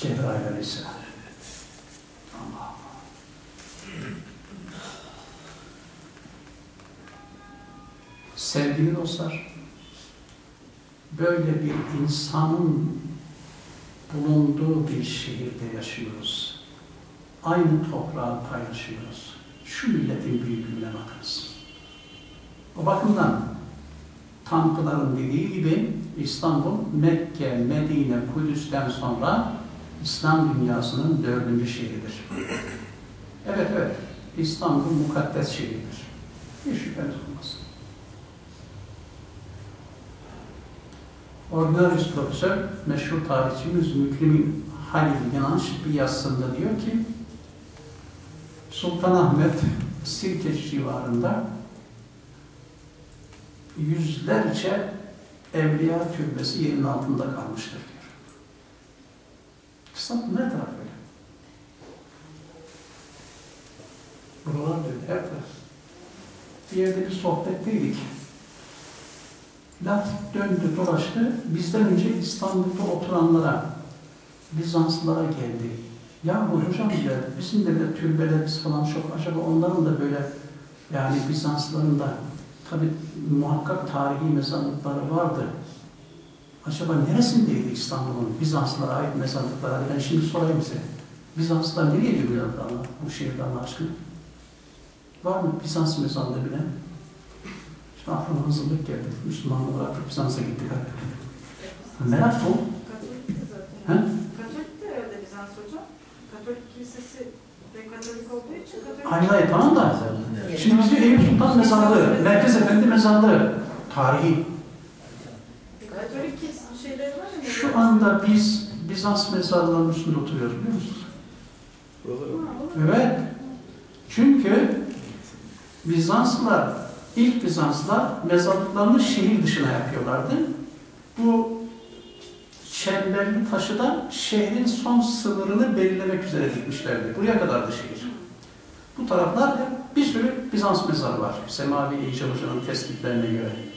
Cebrail Aleyhisselam. Allah. Sevgili dostlar, böyle bir insanın bulunduğu bir şehirde yaşıyoruz. Aynı toprağı paylaşıyoruz. Şu milletin büyüklüğüne bakınız. O bakımdan Tankıların dediği gibi İstanbul, Mekke, Medine, Kudüs'ten sonra İslam dünyasının dördüncü şehridir. Evet evet, İstanbul mukaddes şehirdir. Hiç şüpheniz olmasın. Ordinarius profesör, meşhur tarihçimiz Mükrimin Halil Yananç bir yazısında diyor ki, Sultanahmet Sirkeci civarında yüzlerce evliya türbesi yerin altında kalmıştır İstanbul ne taraf öyle? Buralar diyor, her taraf. Bir yerde bir sohbetteydik. Laf döndü dolaştı. Bizden önce İstanbul'da oturanlara, Bizanslılara geldi. Ya hocam diyor, bizim de böyle türbelerimiz falan çok. Acaba onların da böyle yani Bizanslıların da tabi muhakkak tarihi mezarlıkları vardı. Acaba neresindeydi İstanbul'un Bizanslılara ait mezarlıkları? Ben şimdi sorayım size. Bizanslılar nereye gidiyorlar Allah, bu şehirde Allah aşkına? Var mı Bizans mezarlığı bile? İşte aklıma hazırlık geldi. Müslümanlar artık Bizans'a gittik artık. Merak bu. Katolik de zaten. He? Katolik de herhalde Bizans hocam. Katolik kilisesi ve Katolik olduğu için Katolik. Hayır hayır tamam da. Şimdi bizi Eyüp Sultan mezarlığı, Merkez Efendi mezarlığı, tarihi. Katolik kilis- şeyleri var ya. Şu anda biz Bizans mezarlığının üstünde oturuyoruz biliyor musunuz? Evet. Çünkü Bizanslılar, ilk Bizanslılar mezarlıklarını şehir dışına yapıyorlardı. Bu çemberli taşı da şehrin son sınırını belirlemek üzere dikmişlerdi. Buraya kadardı şehir. Bu taraflar bir sürü Bizans mezarı var. Semavi İyice Hoca'nın tespitlerine göre.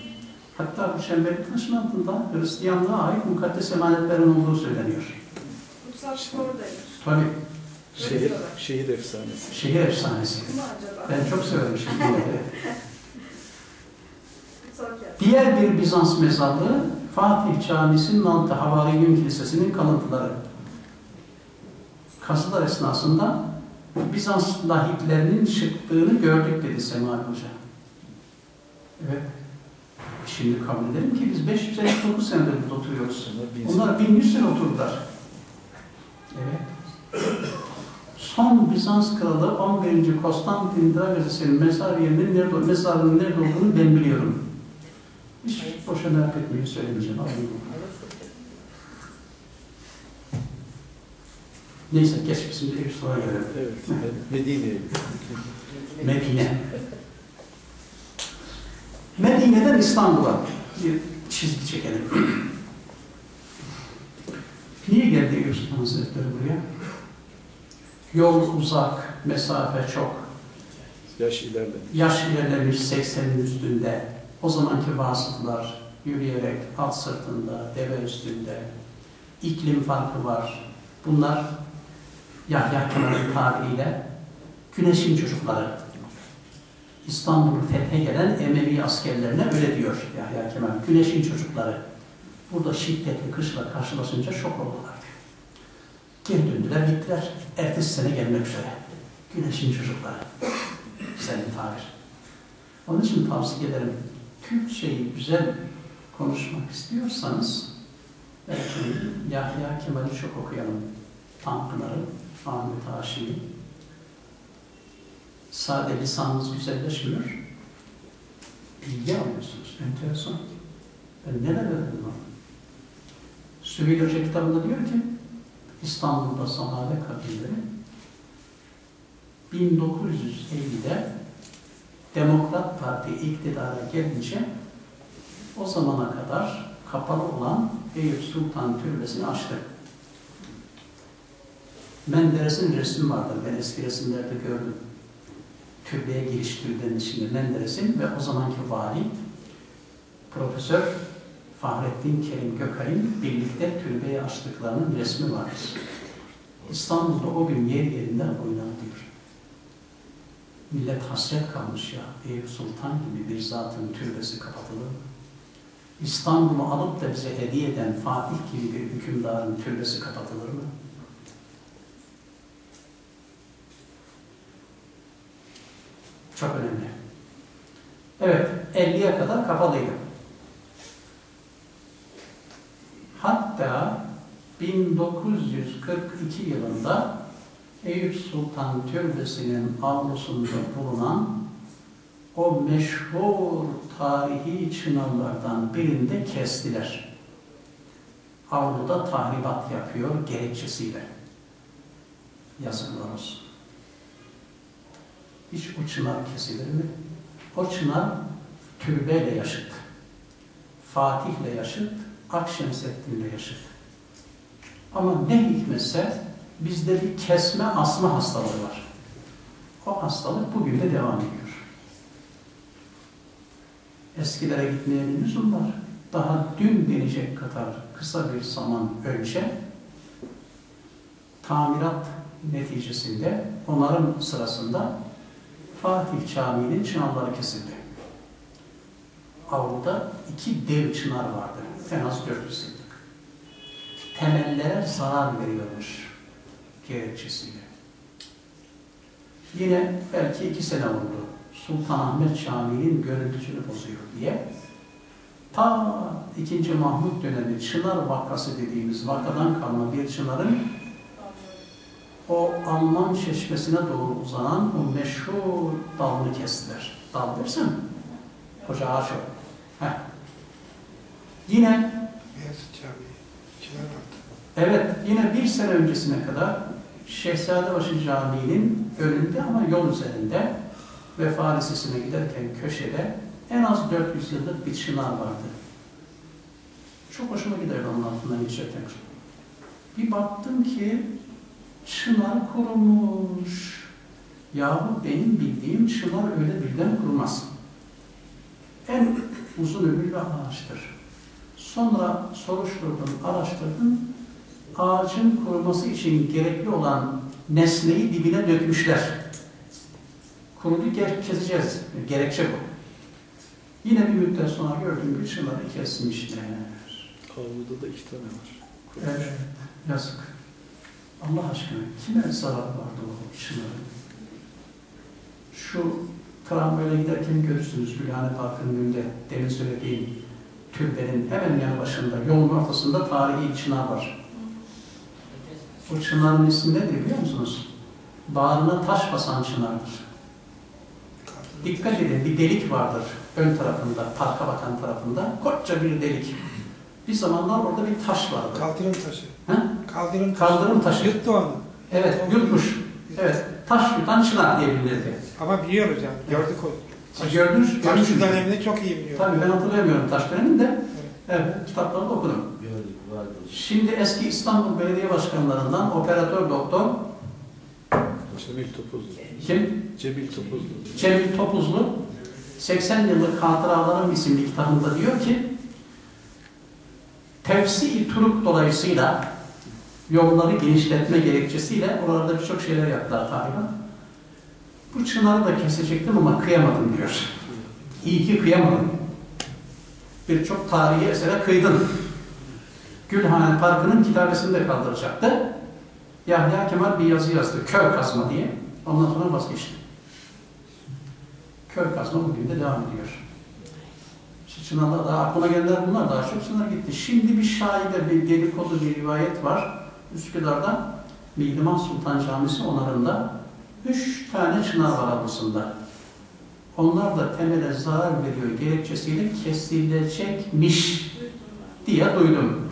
Hatta bu çemberli taşın altında Hristiyanlığa ait mukaddes emanetlerin olduğu söyleniyor. Kutsal oradaymış. Tabii şehir, şehir efsanesi. şehir efsanesi. Ben çok severim şehirleri. Diğer bir Bizans mezarlığı Fatih Camisi'nin altı Havariyun Kilisesi'nin kalıntıları. Kazılar esnasında Bizans lahitlerinin çıktığını gördük dedi Semavi Hoca. Evet. Şimdi kabul edelim ki biz 559 senedir burada oturuyoruz. Onlar bin Onlar 1100 sene oturdular. Evet. Son Bizans kralı 11. Konstantin Dragasis'in mezar yerinin nerede, mezarının nerede olduğunu ben biliyorum. Hiç boşa merak etmeyin söylemeyeceğim. Neyse geç şimdi bir soruya gelelim. Evet, Medine'ye Medine. Medine'den İstanbul'a bir çizgi çekelim. Niye geldi Eyüp Sultan Hazretleri buraya? Yol uzak, mesafe çok. Yaş ilerlemiş. Yaş ilerlemiş 80'in üstünde. O zamanki vasıflar yürüyerek at sırtında, deve üstünde. iklim farkı var. Bunlar Yahya Kemal'in tabiriyle güneşin çocukları. İstanbul'u fethe gelen Emevi askerlerine öyle diyor Yahya Kemal. Güneşin çocukları. Burada şiddetli kışla karşılaşınca şok oldular. Geri döndüler, gittiler. Ertesi sene gelmek üzere. Güneşin çocukları. Senin tabir. Onun için tavsiye ederim. Türkçeyi güzel konuşmak istiyorsanız belki Yahya Kemal'i çok okuyalım. Tanpınar'ı, Ahmet Haşim'i. Sade lisanınız güzelleşmiyor. Bilgi alıyorsunuz. Enteresan. Ben neler öğrendim ama. Süheyl Hoca kitabında diyor ki İstanbul'da sahabe kabilleri 1950'de Demokrat Parti iktidara gelince o zamana kadar kapalı olan Eyüp Sultan Türbesi'ni açtı. Menderes'in resmi vardır. Ben eski resimlerde gördüm. Türbeye giriş türbenin içinde Menderes'in ve o zamanki vali Profesör Fahrettin Kerim Gökay'ın birlikte türbeyi açtıklarının resmi vardır. İstanbul'da o gün yer yerinden oynanıyor. Millet hasret kalmış ya. Eyüp Sultan gibi bir zatın türbesi kapatılır mı? İstanbul'u alıp da bize hediye eden Fatih gibi bir hükümdarın türbesi kapatılır mı? Çok önemli. Evet, 50'ye kadar kapalıydı. Hatta 1942 yılında Eyüp Sultan Türbesi'nin avlusunda bulunan o meşhur tarihi çınarlardan birinde kestiler. Avluda tahribat yapıyor gerekçesiyle. Yazıklar olsun. Hiç o çınar kesilir mi? O çınar türbeyle yaşıt. Fatih'le yaşıt, Akşemseddin'le yaşıt. Ama ne hikmetse bizde bir kesme asma hastalığı var. O hastalık bugün de devam ediyor. Eskilere gitmeye bir lüzum var. Daha dün denecek kadar kısa bir zaman önce tamirat neticesinde onarım sırasında Fatih Camii'nin çınarları kesildi. Avluda iki dev çınar vardı. En az 400 yıllık. Temellere zarar veriyormuş gerekçesiyle. Yine belki iki sene oldu. Sultanahmet Camii'nin görüntüsünü bozuyor diye. Ta 2. Mahmut dönemi Çınar vakası dediğimiz vakadan kalma bir çınarın o Alman çeşmesine doğru uzanan o meşhur dalını kestiler. Dal dersin. Koca ağaç o. Heh. Yine. Evet, yine bir sene öncesine kadar Şehzadebaşı Camii'nin önünde ama yol üzerinde Vefa Lisesi'ne giderken köşede en az 400 yıllık bir çınar vardı. Çok hoşuma giderdi onun altından geçerken. Bir baktım ki çınar kurumuş. Yahu benim bildiğim çınar öyle birden kurumaz. En uzun ömürlü ağaçtır. Sonra soruşturdum, araştırdım. Ağacın kuruması için gerekli olan nesneyi dibine dökmüşler. Kurudu keseceğiz. Gerekçe bu. Yine bir müddet sonra gördüm ki şunları kesmişler. Avluda da iki tane var. Evet, yazık. Allah aşkına kime zarar vardı o şunların? Şu tramvayla giderken görürsünüz Gülhane Parkı'nın önünde demin söylediğim türbenin hemen yanı başında, yolun ortasında tarihi çınar var. O çınarın ismi nedir biliyor musunuz? Bağrına taş basan çınardır. Dikkat edin bir delik vardır ön tarafında, parka bakan tarafında. Koca bir delik. Bir zamanlar orada bir taş vardı. Kaldırım taşı. Ha? Kaldırım taşı. Kaldırım taşı. Yuttu onu. Evet, yutmuş. Evet, taş yutan çınar diyebilirdi. Ama biliyoruz yani. Gördük onu. Siz gördünüz, Taş görmüşsünüz. dönemini çok iyi biliyorum. Tabii ben hatırlayamıyorum taş dönemini de. Evet, kitaplarında okudum. Gördük, vardı. Şimdi eski İstanbul Belediye Başkanlarından operatör doktor Cemil Topuzlu. kim? Cemil Topuzlu. Cemil Topuzlu 80 yıllık Hatıralarım isimli kitabında diyor ki tevsi turuk dolayısıyla yolları genişletme gerekçesiyle oralarda birçok şeyler yaptılar tarihe. Bu çınarı da kesecektim ama kıyamadım diyor. İyi ki kıyamadım. Birçok tarihi esere kıydın. Gülhane Parkı'nın kitabesini de kaldıracaktı. Yahya Kemal bir yazı yazdı. Köy kazma diye. Ondan sonra vazgeçti. Köy kazma bugün de devam ediyor. İşte Çınarlar da aklıma gelenler bunlar daha çok Çınar gitti. Şimdi bir şahibe, bir dedikodu bir rivayet var. Üsküdar'da Mihrimah Sultan Camisi onarında üç tane çınar var avlusunda. Onlar da temele zarar veriyor gerekçesiyle kesilecekmiş diye duydum.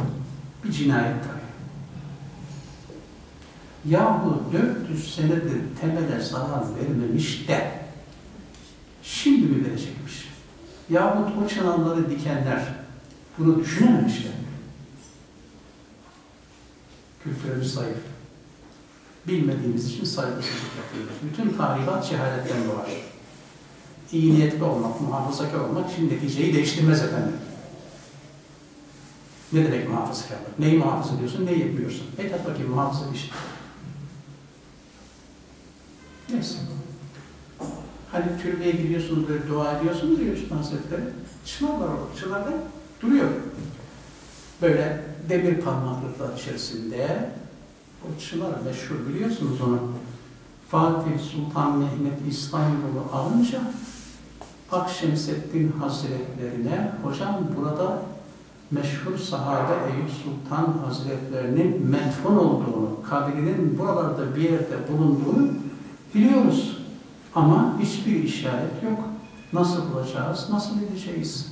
Bir cinayet tabii. Yahu 400 senedir temele zarar vermemiş de şimdi mi verecekmiş? Yahut o çınarları dikenler bunu düşünememişler. Kültürümüz zayıf. Bilmediğimiz için saygısızlık yapıyoruz. Bütün tahribat cehaletten doğar. İyi niyetli olmak, muhafazakar olmak şimdi neticeyi değiştirmez efendim. Ne demek muhafazakarlık? Neyi muhafaza ediyorsun, neyi yapıyorsun? Et at bakayım muhafaza işte. Neyse. Hani türbeye gidiyorsunuz böyle dua ediyorsunuz ya Üstad Hazretleri. Çınar var orada. Çınarda duruyor. Böyle demir parmaklıklar içerisinde. O çınar meşhur biliyorsunuz onu. Fatih Sultan Mehmet İstanbul'u alınca Akşemseddin Hazretlerine hocam burada meşhur sahabe Eyüp Sultan Hazretlerinin metfun olduğunu, kabrinin buralarda bir yerde bulunduğunu biliyoruz. Ama hiçbir işaret yok. Nasıl bulacağız, nasıl edeceğiz?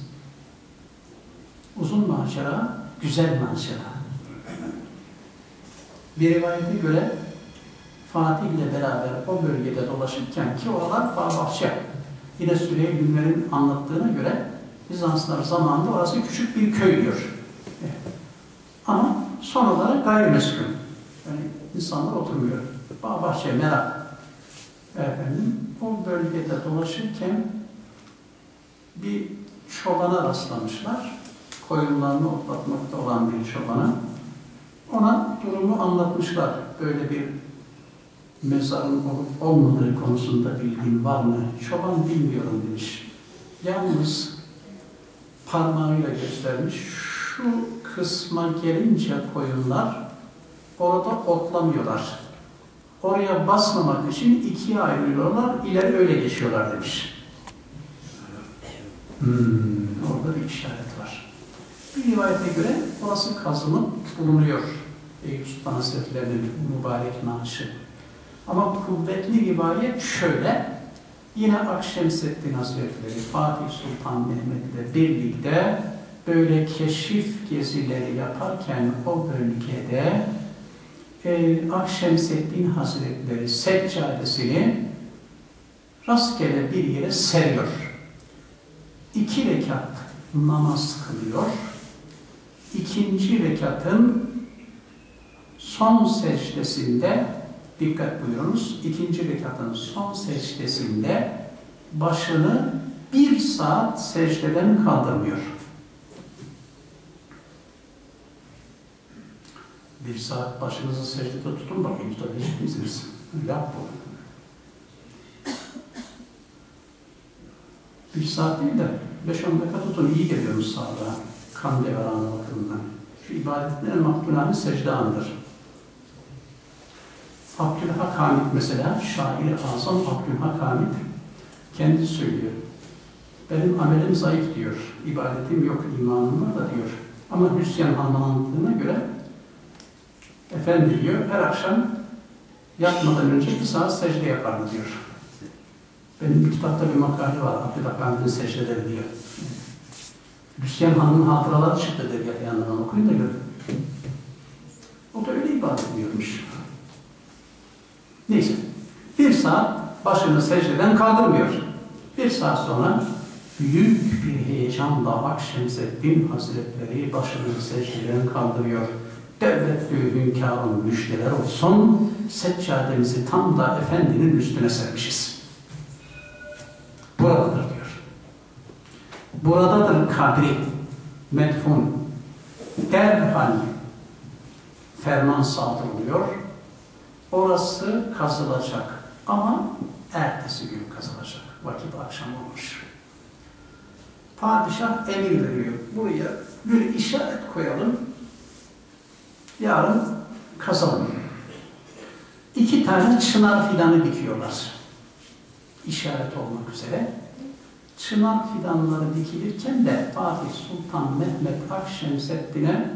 Uzun macera, güzel macera. Bir rivayete göre Fatih ile beraber o bölgede dolaşırken ki oralar bağ bahçe. Yine Süleyman Günler'in anlattığına göre Bizanslar zamanında orası küçük bir köy diyor. Evet. Ama son olarak gayrimüslim. Yani insanlar oturmuyor. Bağ bahçe, merak. Efendim, bölgede dolaşırken bir çobana rastlamışlar. Koyunlarını otlatmakta olan bir çobana. Ona durumu anlatmışlar. Böyle bir mezarın olup olmadığı konusunda bilgin var mı? Çoban bilmiyorum demiş. Yalnız parmağıyla göstermiş. Şu kısma gelince koyunlar orada otlamıyorlar. Oraya basmamak için ikiye ayrılıyorlar, ileri öyle geçiyorlar demiş. Hmm, orada bir işaret var. Bir rivayete göre orası kazılıp bulunuyor. Eyüp Sultan Hazretleri'nin mübarek naaşı. Ama kuvvetli rivayet şöyle. Yine Akşemseddin Hazretleri, Fatih Sultan Mehmet'le birlikte böyle keşif gezileri yaparken o bölgede e, Akşemseddin Hazretleri seccadesini rastgele bir yere seriyor. İki rekat namaz kılıyor. İkinci rekatın son secdesinde dikkat buyurunuz. ikinci rekatın son secdesinde başını bir saat secdeden kaldırmıyor. Bir saat başınızı secdede tutun bakayım tutabilecek misiniz? Yap bu. Bir saat değil de 5-10 dakika tutun iyi geliyormuş sağlığa. Kan deveranı bakımından. Şu ibadetlerin makbulani secde anıdır. Abdülhak Hamid mesela, şair azam Abdülhak Hamid kendi söylüyor. Benim amelim zayıf diyor, ibadetim yok, imanım var da diyor. Ama Hüsyan anlattığına göre Efendi diyor, her akşam yatmadan önce bir saat secde yapardı diyor. Benim kitapta bir makale var, Abdülhak Hamid'in secdeleri diyor. Hüsyan Hanım'ın hatıraları çıktı der yanından okuyun da görün. O da öyle ibadet ediyormuş. Neyse. Bir saat başını secdeden kaldırmıyor. Bir saat sonra büyük bir heyecanla Akşemseddin Hazretleri başını secdeden kaldırıyor. Devletli hünkârın müşteler olsun, seccademizi tam da Efendinin üstüne sermişiz. Buradadır diyor. Buradadır kabri, medfun. Derhal ferman saldırılıyor Orası kazılacak ama ertesi gün kazılacak. Vakit akşam olmuş. Padişah emir veriyor. Buraya bir işaret koyalım. Yarın kazalım. İki tane çınar fidanı dikiyorlar. İşaret olmak üzere. Çınar fidanları dikilirken de Fatih Sultan Mehmet Akşemseddin'e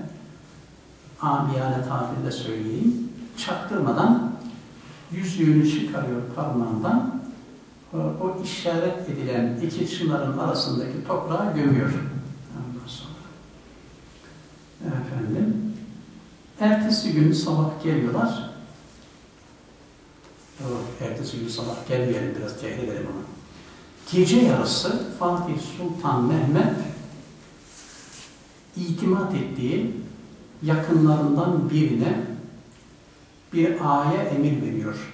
amiyane tabirle söyleyeyim çaktırmadan yüzüğünü çıkarıyor parmağından o işaret edilen iki çınarın arasındaki toprağı gömüyor. Ondan sonra. Efendim, ertesi gün sabah geliyorlar. Ertesi gün sabah gelmeyelim biraz cahil edelim onu. Gece yarısı Fatih Sultan Mehmet itimat ettiği yakınlarından birine bir aya emir veriyor.